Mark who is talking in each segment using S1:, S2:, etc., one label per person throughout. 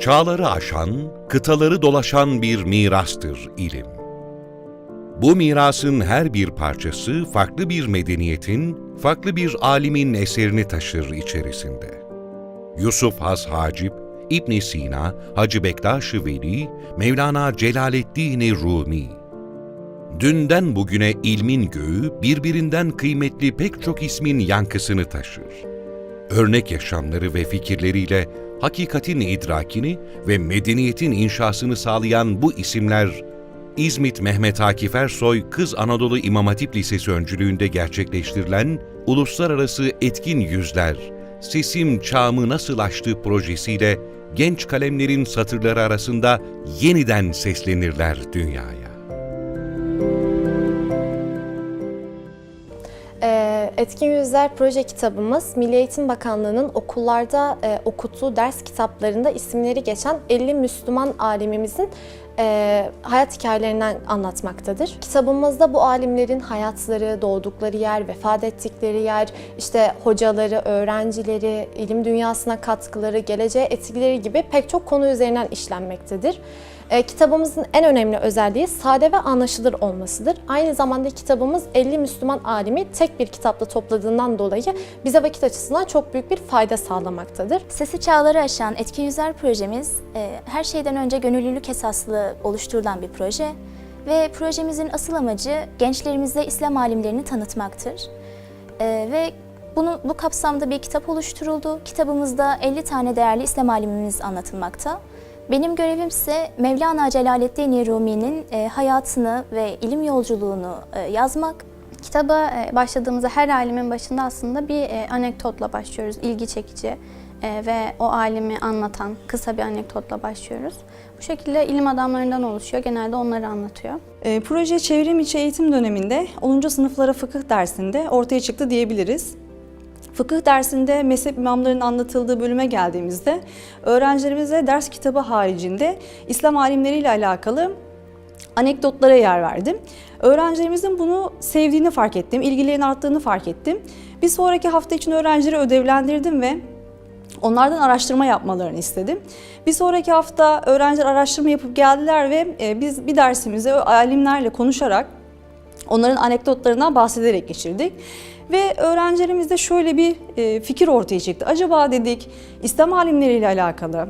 S1: Çağları aşan, kıtaları dolaşan bir mirastır ilim. Bu mirasın her bir parçası farklı bir medeniyetin, farklı bir alimin eserini taşır içerisinde. Yusuf Has Hacip, İbn Sina, Hacı Bektaş-ı Veli, Mevlana Celaleddin Rumi. Dünden bugüne ilmin göğü birbirinden kıymetli pek çok ismin yankısını taşır. Örnek yaşamları ve fikirleriyle hakikatin idrakini ve medeniyetin inşasını sağlayan bu isimler İzmit Mehmet Akif Ersoy Kız Anadolu İmam Hatip Lisesi öncülüğünde gerçekleştirilen Uluslararası Etkin Yüzler, Sesim Çağımı Nasıl Açtı projesiyle genç kalemlerin satırları arasında yeniden seslenirler dünyaya.
S2: Etkin Yüzler proje kitabımız Milli Eğitim Bakanlığı'nın okullarda e, okuttuğu ders kitaplarında isimleri geçen 50 Müslüman alimimizin e, hayat hikayelerinden anlatmaktadır. Kitabımızda bu alimlerin hayatları, doğdukları yer, vefat ettikleri yer, işte hocaları, öğrencileri, ilim dünyasına katkıları, geleceğe etkileri gibi pek çok konu üzerinden işlenmektedir. E, kitabımızın en önemli özelliği sade ve anlaşılır olmasıdır. Aynı zamanda kitabımız 50 Müslüman alimi tek bir kitapta topladığından dolayı bize vakit açısından çok büyük bir fayda sağlamaktadır.
S3: Sesi çağları aşan Etkin Yüzler projemiz e, her şeyden önce gönüllülük esaslı oluşturulan bir proje ve projemizin asıl amacı gençlerimize İslam alimlerini tanıtmaktır. E, ve bunu bu kapsamda bir kitap oluşturuldu. Kitabımızda 50 tane değerli İslam alimimiz anlatılmakta. Benim görevim ise Mevlana Celaleddin Rumi'nin e, hayatını ve ilim yolculuğunu e, yazmak.
S4: Kitaba e, başladığımızda her alimin başında aslında bir anekdotla başlıyoruz. ilgi çekici ve o alimi anlatan kısa bir anekdotla başlıyoruz. Bu şekilde ilim adamlarından oluşuyor. Genelde onları anlatıyor.
S5: E, proje çevrim içi eğitim döneminde 10. sınıflara fıkıh dersinde ortaya çıktı diyebiliriz. Fıkıh dersinde mezhep imamlarının anlatıldığı bölüme geldiğimizde öğrencilerimize ders kitabı haricinde İslam alimleriyle alakalı anekdotlara yer verdim. Öğrencilerimizin bunu sevdiğini fark ettim, ilgilerinin arttığını fark ettim. Bir sonraki hafta için öğrencileri ödevlendirdim ve Onlardan araştırma yapmalarını istedim. Bir sonraki hafta öğrenciler araştırma yapıp geldiler ve e, biz bir dersimizi alimlerle konuşarak onların anekdotlarından bahsederek geçirdik. Ve öğrencilerimizde şöyle bir e, fikir ortaya çıktı. Acaba dedik İslam alimleriyle alakalı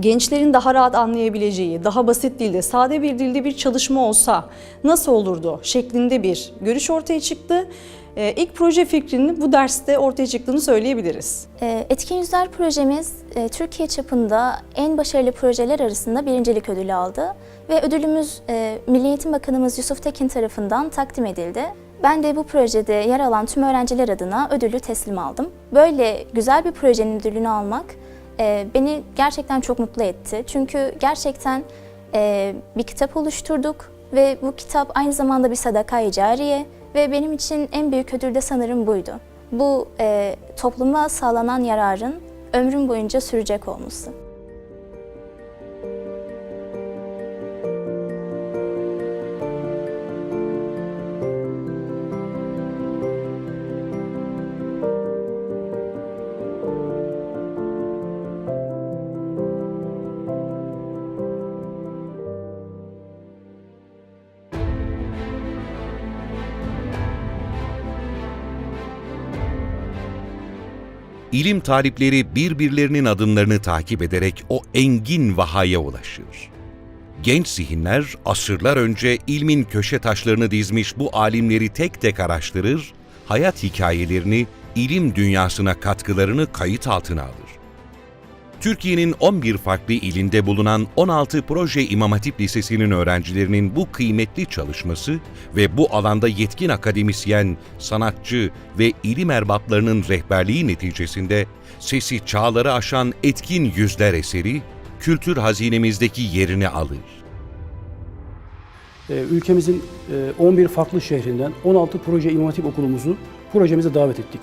S5: gençlerin daha rahat anlayabileceği, daha basit dilde, sade bir dilde bir çalışma olsa nasıl olurdu şeklinde bir görüş ortaya çıktı. Ee, İlk proje fikrinin bu derste ortaya çıktığını söyleyebiliriz.
S3: E, Etkin Yüzler projemiz e, Türkiye çapında en başarılı projeler arasında birincilik ödülü aldı ve ödülümüz e, Milli Eğitim Bakanımız Yusuf Tekin tarafından takdim edildi. Ben de bu projede yer alan tüm öğrenciler adına ödülü teslim aldım. Böyle güzel bir projenin ödülünü almak e, beni gerçekten çok mutlu etti. Çünkü gerçekten e, bir kitap oluşturduk ve bu kitap aynı zamanda bir sadaka-i cariye ve benim için en büyük ödül de sanırım buydu. Bu e, topluma sağlanan yararın ömrüm boyunca sürecek olması.
S1: İlim talipleri birbirlerinin adımlarını takip ederek o engin vahaya ulaşır. Genç zihinler asırlar önce ilmin köşe taşlarını dizmiş bu alimleri tek tek araştırır, hayat hikayelerini, ilim dünyasına katkılarını kayıt altına alır. Türkiye'nin 11 farklı ilinde bulunan 16 proje İmam Hatip Lisesi'nin öğrencilerinin bu kıymetli çalışması ve bu alanda yetkin akademisyen, sanatçı ve ilim erbaplarının rehberliği neticesinde sesi çağları aşan etkin yüzler eseri kültür hazinemizdeki yerini alır.
S6: Ee, Ülkemizin e, 11 farklı şehrinden 16 proje İmam Hatip okulumuzu projemize davet ettik.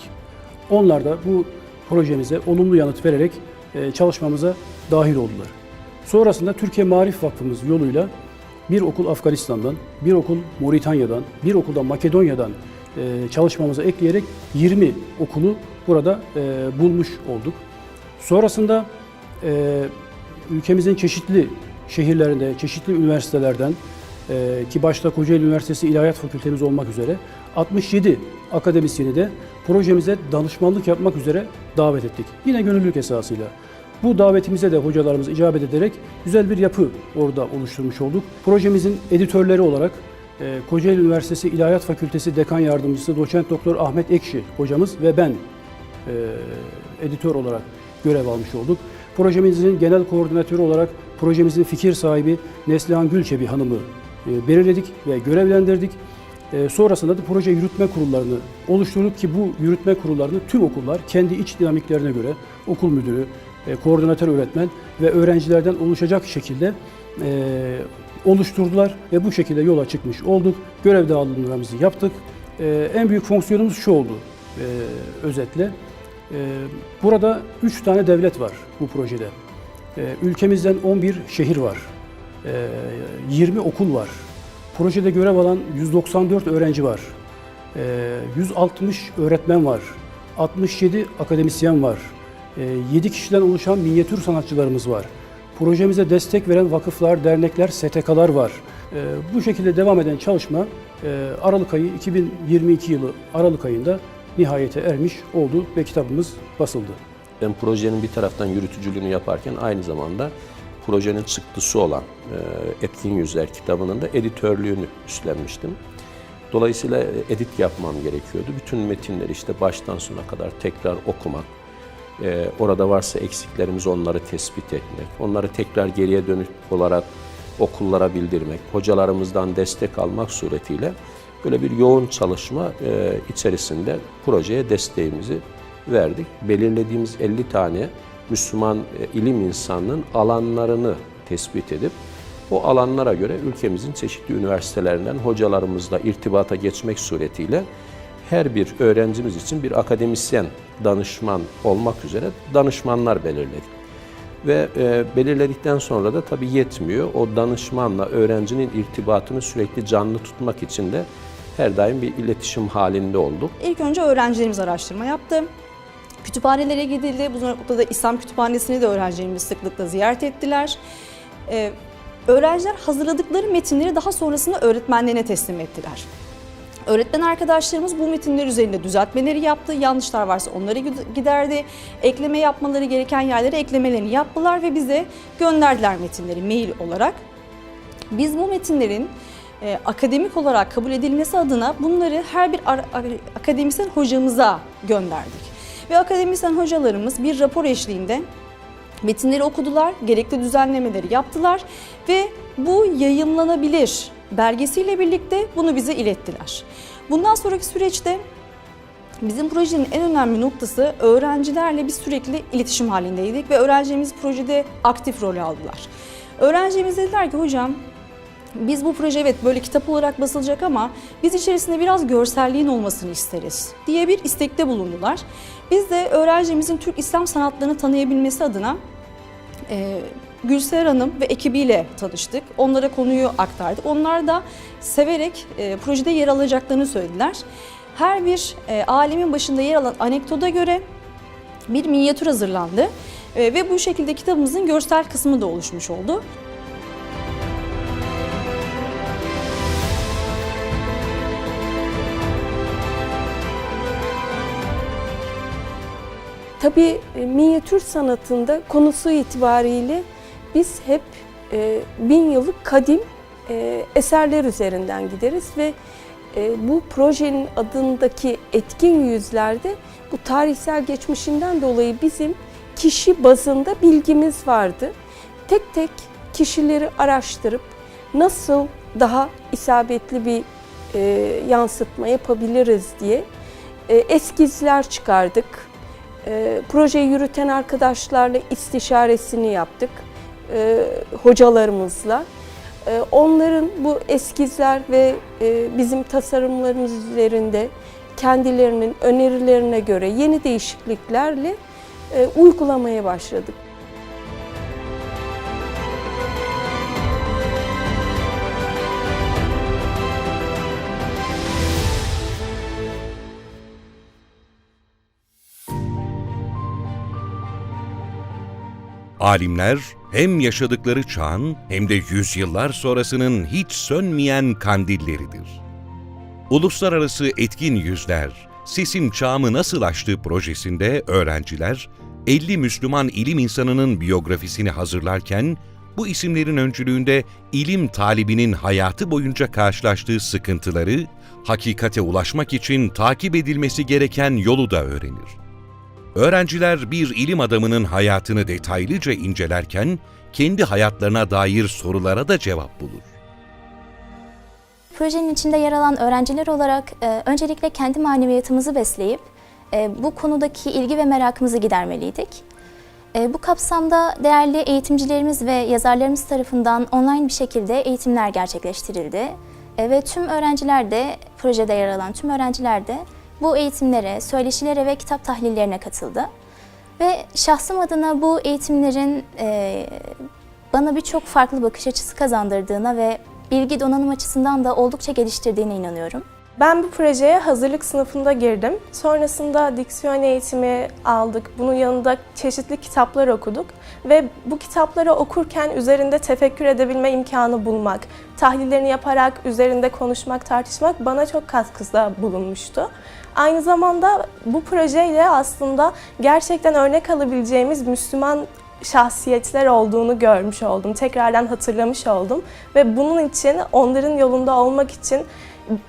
S6: Onlar da bu projemize olumlu yanıt vererek e, çalışmamıza dahil oldular. Sonrasında Türkiye Marif Vakfımız yoluyla bir okul Afganistan'dan, bir okul Moritanya'dan, bir okulda Makedonya'dan e, çalışmamıza ekleyerek 20 okulu burada e, bulmuş olduk. Sonrasında e, ülkemizin çeşitli şehirlerinde, çeşitli üniversitelerden e, ki başta Kocaeli Üniversitesi İlahiyat Fakültemiz olmak üzere 67 akademisyeni de projemize danışmanlık yapmak üzere davet ettik. Yine gönüllülük esasıyla. Bu davetimize de hocalarımız icabet ederek güzel bir yapı orada oluşturmuş olduk. Projemizin editörleri olarak e, Kocaeli Üniversitesi İlahiyat Fakültesi Dekan Yardımcısı Doçent Doktor Ahmet Ekşi hocamız ve ben e, editör olarak görev almış olduk. Projemizin genel koordinatörü olarak projemizin fikir sahibi Neslihan Gülçebi Hanım'ı e, belirledik ve görevlendirdik. E, sonrasında da proje yürütme kurullarını oluşturduk ki bu yürütme kurullarını tüm okullar kendi iç dinamiklerine göre okul müdürü, e, koordinatör öğretmen ve öğrencilerden oluşacak şekilde e, oluşturdular ve bu şekilde yola çıkmış olduk. Görev dağılımlarımızı yaptık. E, en büyük fonksiyonumuz şu oldu özetle. Burada 3 tane devlet var bu projede. Ülkemizden 11 şehir var. E, 20 okul var. Projede görev alan 194 öğrenci var. E, 160 öğretmen var. 67 akademisyen var. 7 kişiden oluşan minyatür sanatçılarımız var. Projemize destek veren vakıflar, dernekler, STK'lar var. E, Bu şekilde devam eden çalışma e, Aralık ayı 2022 yılı Aralık ayında nihayete ermiş oldu ve kitabımız basıldı.
S7: Ben projenin bir taraftan yürütücülüğünü yaparken aynı zamanda projenin çıktısı olan e, Etkin Yüzler kitabının da editörlüğünü üstlenmiştim. Dolayısıyla e, edit yapmam gerekiyordu. Bütün metinleri işte baştan sona kadar tekrar okumak, e, orada varsa eksiklerimiz onları tespit etmek, onları tekrar geriye dönük olarak okullara bildirmek, hocalarımızdan destek almak suretiyle böyle bir yoğun çalışma içerisinde projeye desteğimizi verdik. Belirlediğimiz 50 tane Müslüman e, ilim insanının alanlarını tespit edip o alanlara göre ülkemizin çeşitli üniversitelerinden hocalarımızla irtibata geçmek suretiyle her bir öğrencimiz için bir akademisyen danışman olmak üzere danışmanlar belirledik. Ve e, belirledikten sonra da tabii yetmiyor. O danışmanla öğrencinin irtibatını sürekli canlı tutmak için de her daim bir iletişim halinde olduk.
S5: İlk önce öğrencilerimiz araştırma yaptı. Kütüphanelere gidildi. Bu noktada İslam Kütüphanesi'ni de öğrencilerimiz sıklıkla ziyaret ettiler. Ee, öğrenciler hazırladıkları metinleri daha sonrasında öğretmenlerine teslim ettiler. Öğretmen arkadaşlarımız bu metinler üzerinde düzeltmeleri yaptı. Yanlışlar varsa onları giderdi. Ekleme yapmaları gereken yerlere eklemelerini yaptılar ve bize gönderdiler metinleri mail olarak. Biz bu metinlerin e, akademik olarak kabul edilmesi adına bunları her bir akademisyen hocamıza gönderdik. Ve akademisyen hocalarımız bir rapor eşliğinde metinleri okudular, gerekli düzenlemeleri yaptılar ve bu yayımlanabilir belgesiyle birlikte bunu bize ilettiler. Bundan sonraki süreçte Bizim projenin en önemli noktası öğrencilerle biz sürekli iletişim halindeydik ve öğrencilerimiz projede aktif rol aldılar. Öğrencilerimiz dediler ki hocam biz bu proje evet böyle kitap olarak basılacak ama biz içerisinde biraz görselliğin olmasını isteriz diye bir istekte bulundular. Biz de öğrencimizin Türk İslam sanatlarını tanıyabilmesi adına e, Gülseher Hanım ve ekibiyle tanıştık. Onlara konuyu aktardık. Onlar da severek e, projede yer alacaklarını söylediler. Her bir e, alemin başında yer alan anekdota göre bir minyatür hazırlandı. E, ve bu şekilde kitabımızın görsel kısmı da oluşmuş oldu.
S8: Tabii e, minyatür sanatında konusu itibariyle biz hep e, bin yıllık kadim e, eserler üzerinden gideriz ve e, bu projenin adındaki etkin yüzlerde bu tarihsel geçmişinden dolayı bizim kişi bazında bilgimiz vardı. Tek tek kişileri araştırıp nasıl daha isabetli bir e, yansıtma yapabiliriz diye e, eskizler çıkardık. E, projeyi yürüten arkadaşlarla istişaresini yaptık e, hocalarımızla. E, onların bu eskizler ve e, bizim tasarımlarımız üzerinde kendilerinin önerilerine göre yeni değişikliklerle e, uygulamaya başladık.
S1: Alimler hem yaşadıkları çağın hem de yüzyıllar sonrasının hiç sönmeyen kandilleridir. Uluslararası Etkin Yüzler, Sesim Çağımı Nasıl Aştı projesinde öğrenciler, 50 Müslüman ilim insanının biyografisini hazırlarken, bu isimlerin öncülüğünde ilim talibinin hayatı boyunca karşılaştığı sıkıntıları, hakikate ulaşmak için takip edilmesi gereken yolu da öğrenir. Öğrenciler bir ilim adamının hayatını detaylıca incelerken, kendi hayatlarına dair sorulara da cevap bulur.
S3: Projenin içinde yer alan öğrenciler olarak e, öncelikle kendi maneviyatımızı besleyip e, bu konudaki ilgi ve merakımızı gidermeliydik. E, bu kapsamda değerli eğitimcilerimiz ve yazarlarımız tarafından online bir şekilde eğitimler gerçekleştirildi. E, ve tüm öğrenciler de, projede yer alan tüm öğrenciler de bu eğitimlere, söyleşilere ve kitap tahlillerine katıldı. Ve şahsım adına bu eğitimlerin e, bana birçok farklı bakış açısı kazandırdığına ve bilgi donanım açısından da oldukça geliştirdiğine inanıyorum.
S9: Ben bu projeye hazırlık sınıfında girdim. Sonrasında diksiyon eğitimi aldık. Bunun yanında çeşitli kitaplar okuduk. Ve bu kitapları okurken üzerinde tefekkür edebilme imkanı bulmak, tahlillerini yaparak üzerinde konuşmak, tartışmak bana çok katkıda bulunmuştu. Aynı zamanda bu projeyle aslında gerçekten örnek alabileceğimiz Müslüman şahsiyetler olduğunu görmüş oldum. Tekrardan hatırlamış oldum ve bunun için onların yolunda olmak için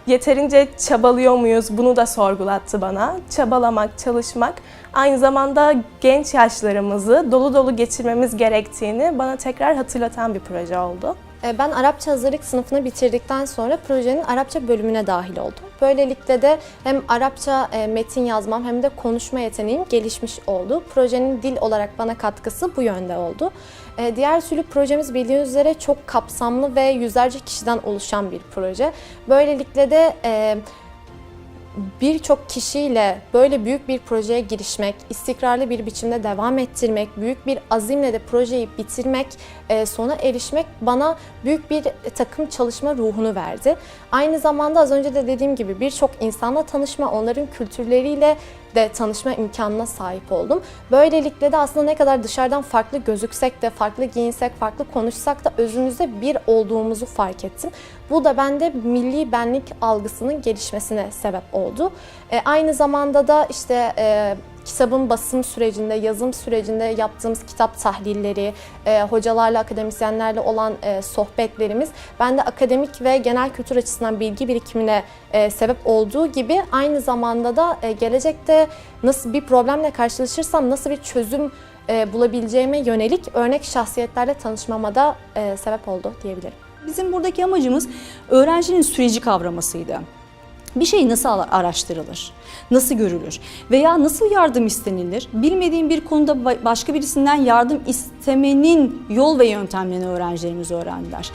S9: yeterince çabalıyor muyuz bunu da sorgulattı bana. Çabalamak, çalışmak aynı zamanda genç yaşlarımızı dolu dolu geçirmemiz gerektiğini bana tekrar hatırlatan bir proje oldu.
S2: E, Ben Arapça hazırlık sınıfını bitirdikten sonra projenin Arapça bölümüne dahil oldum. Böylelikle de hem Arapça e, metin yazmam hem de konuşma yeteneğim gelişmiş oldu. Projenin dil olarak bana katkısı bu yönde oldu. E, Diğer türlü projemiz bildiğiniz üzere çok kapsamlı ve yüzlerce kişiden oluşan bir proje. Böylelikle de e, birçok kişiyle böyle büyük bir projeye girişmek, istikrarlı bir biçimde devam ettirmek, büyük bir azimle de projeyi bitirmek, e, sona erişmek bana büyük bir takım çalışma ruhunu verdi. Aynı zamanda az önce de dediğim gibi birçok insanla tanışma, onların kültürleriyle de tanışma imkanına sahip oldum. Böylelikle de aslında ne kadar dışarıdan farklı gözüksek de, farklı giyinsek, farklı konuşsak da özümüzde bir olduğumuzu fark ettim. Bu da bende milli benlik algısının gelişmesine sebep oldu. E, aynı zamanda da işte e, kitabın basım sürecinde, yazım sürecinde yaptığımız kitap tahlilleri, e, hocalarla, akademisyenlerle olan e, sohbetlerimiz bende akademik ve genel kültür açısından bilgi birikimine e, sebep olduğu gibi aynı zamanda da e, gelecekte nasıl bir problemle karşılaşırsam nasıl bir çözüm e, bulabileceğime yönelik örnek şahsiyetlerle tanışmama da e, sebep oldu diyebilirim.
S5: Bizim buradaki amacımız öğrencinin süreci kavramasıydı. Bir şey nasıl araştırılır, nasıl görülür veya nasıl yardım istenilir? Bilmediğim bir konuda ba- başka birisinden yardım istemenin yol ve yöntemlerini öğrencilerimiz öğrendiler.